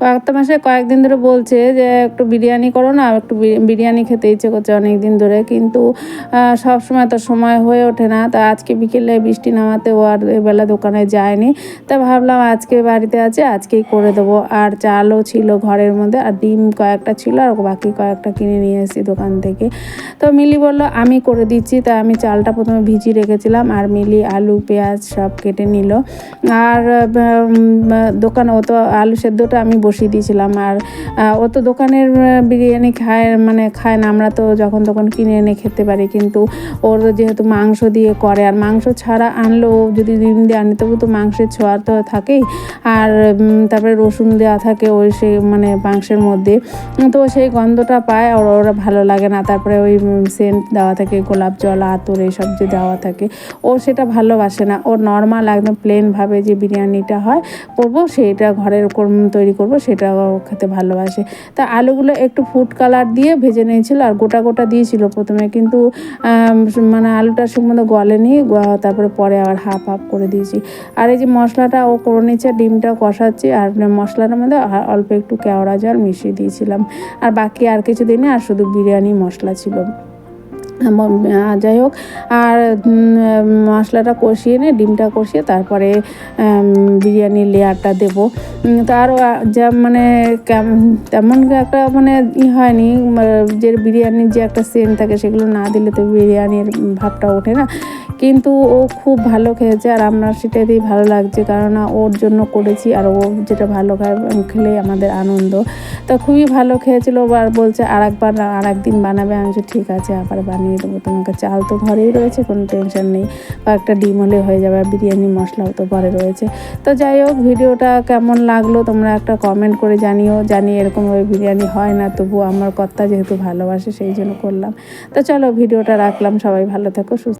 কয়েকটা মাসে কয়েকদিন ধরে বলছে যে, একটু বিরিয়ানি করো না, একটু বিরিয়ানি খেতে ইচ্ছে করছে অনেক দিন ধরে। কিন্তু সব সময় তো সময় হয়ে ওঠে না। তা আজকে বিকেলে বৃষ্টি নামাতে ও আর এবেলা দোকানে যায়নি। তা ভাবলাম আজকে বাড়িতে আছে, আজকেই করে দেবো। আর চালও ছিল ঘরের মধ্যে, আর ডিম কয়েকটা ছিল, আর বাকি কয়েকটা কিনে নিয়ে এসেছি দোকান থেকে। তো মিলি বলল, আমি করে দিচ্ছি। তা আমি চালটা প্রথমে ভিজিয়ে রেখেছিলাম, আর মিলি আলু, পেঁয়াজ সব কেটে নিল। আর দোকানে ও তো আলু সেদ্ধটা আমি বসিয়ে দিয়েছিলাম। আর ও তো দোকানের বিরিয়ানি খায় মানে খায় না। আমরা তো যখন তখন কিনে এনে খেতে পারি। কিন্তু ওর যেহেতু মাংস দিয়ে করে, আর মাংস ছাড়া আনলেও যদি ডিম দিয়ে আনি, তবু তো মাংসের ছোঁয়া তো থাকেই। আর তারপরে রসুন দেওয়া থাকে ওই সেই মানে মাংসের মধ্যে। তো সেই গন্ধটা পায়, আর ওরা ভালো লাগে না। তারপরে ওই সেন্ট দেওয়া থাকে, গোলাপ জল, আতর, এইসব যে দেওয়া থাকে, ও সেটা ভালোবাসে না। ও নর্মাল একদম প্লেনভাবে যে বিরিয়ানিটা হয়, করব, সেইটা ঘরের তৈরি করব। সেটা ও খেতে ভালোবাসে। তা আলুগুলো একটু ফুড কালার দিয়ে ভেজে নিয়েছিল আর গোটা গোটা দিয়েছিল প্রথমে কিন্তু মানে আলুটা সুন্দর গলেনি তারপরে পরে আবার হাফ হাফ করে দিয়েছি। আর এই যে মশলাটা ও করে নিচ্ছে ডিমটা কষাচ্ছি আর মশলাটার মধ্যে অল্প একটু কেওড়া জল মিশিয়ে দিয়েছিলাম। আর বাকি আর কিছু দিনে আর শুধু বিরিয়ানি মশলা ছিল। যাই হোক আর মশলাটা কষিয়ে নিয়ে ডিমটা কষিয়ে তারপরে বিরিয়ানির লেয়ারটা দেবো। উম, তো আরও যা মানে তেমন একটা মানে ই হয়নি যে বিরিয়ানির যে একটা সেন্ট থাকে সেগুলো না দিলে তো বিরিয়ানির ভাবটা ওঠে না। কিন্তু ও খুব ভালো খেয়েছে আর আমরা সেটাতেই ভালো লাগছে কেননা ওর জন্য করেছি আর ও যেটা ভালো খায় খেলেই আমাদের আনন্দ। তো খুবই ভালো খেয়েছিল আর বলছে আর একবার আর একদিন বানাবে। আমি ঠিক আছে আবার বানিয়ে দেবো। তোমাকে চাল তো ঘরেই রয়েছে, কোনো টেনশন নেই। কয়েকটা ডিম হলে হয়ে যাবে, আর বিরিয়ানি মশলাও তো ঘরে রয়েছে। তো যাই হোক, ভিডিওটা কেমন লাগল তোমরা একটা কমেন্ট করে জানিও। জানি এরকমভাবে বিরিয়ানি হয় না, তবু আমার কর্তা যেহেতু ভালোবাসে, সেই জন্য করলাম। তো চলো, ভিডিওটা রাখলাম। সবাই ভালো থেকো, সুস্থ